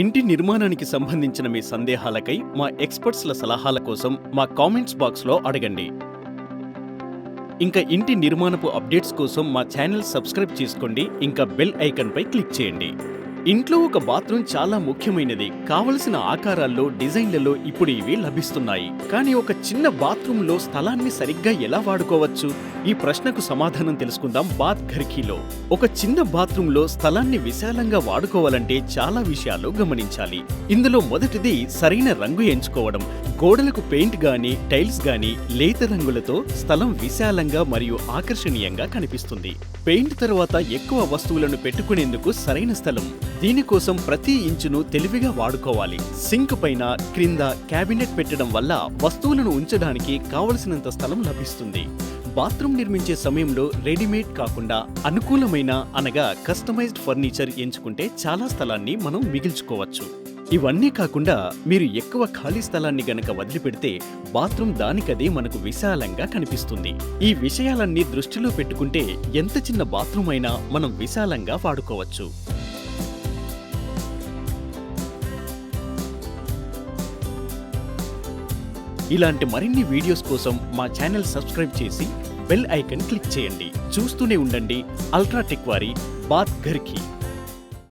ఇంటి నిర్మాణానికి సంబంధించిన మీ సందేహాలకై మా ఎక్స్పర్ట్స్ల సలహాల కోసం మా కామెంట్స్ బాక్స్లో అడగండి. ఇంకా ఇంటి నిర్మాణపు అప్డేట్స్ కోసం మా ఛానల్ సబ్స్క్రైబ్ చేసుకోండి ఇంకా బెల్ ఐకాన్పై క్లిక్ చేయండి. ఇంట్లో ఒక బాత్రూమ్ చాలా ముఖ్యమైనది. కావలసిన ఆకారాల్లో డిజైన్లలో ఇప్పుడు ఇవి లభిస్తున్నాయి. కానీ ఒక చిన్న బాత్రూంలో స్థలాన్ని సరిగ్గా ఎలా వాడుకోవచ్చు? ఈ ప్రశ్నకు సమాధానం తెలుసుకుందాం బాత్ ఘర్కీలో. ఒక చిన్న బాత్రూంలో స్థలాన్ని విశాలంగా వాడుకోవాలంటే చాలా విషయాలు గమనించాలి. ఇందులో మొదటిది సరైన రంగు ఎంచుకోవడం. గోడలకు పెయింట్ గాని టైల్స్ గాని లేత రంగులతో స్థలం విశాలంగా మరియు ఆకర్షణీయంగా కనిపిస్తుంది. పెయింట్ తర్వాత ఎక్కువ వస్తువులను పెట్టుకునేందుకు సరైన స్థలం. దీనికోసం ప్రతి ఇంచును తెలివిగా వాడుకోవాలి. సింక్ పైన క్రింద క్యాబినెట్ పెట్టడం వల్ల వస్తువులను ఉంచడానికి కావలసినంత స్థలం లభిస్తుంది. బాత్రూమ్ నిర్మించే సమయంలో రెడీమేడ్ కాకుండా అనుకూలమైన అనగా కస్టమైజ్డ్ ఫర్నిచర్ ఎంచుకుంటే చాలా స్థలాన్ని మనం మిగిల్చుకోవచ్చు. ఇవన్నీ కాకుండా మీరు ఎక్కువ ఖాళీ స్థలాన్ని గనక వదిలిపెడితే బాత్రూమ్ దానికదే మనకు విశాలంగా కనిపిస్తుంది. ఈ విషయాలన్నీ దృష్టిలో పెట్టుకుంటే ఎంత చిన్న బాత్రూమ్ అయినా మనం విశాలంగా వాడుకోవచ్చు. ఇలాంటి మరిన్ని వీడియోస్ కోసం మా ఛానల్ సబ్స్క్రైబ్ చేసి బెల్ ఐకన్ క్లిక్ చేయండి. చూస్తూనే ఉండండి. అల్ట్రాటెక్ వారి బాత్ ఘర్కి.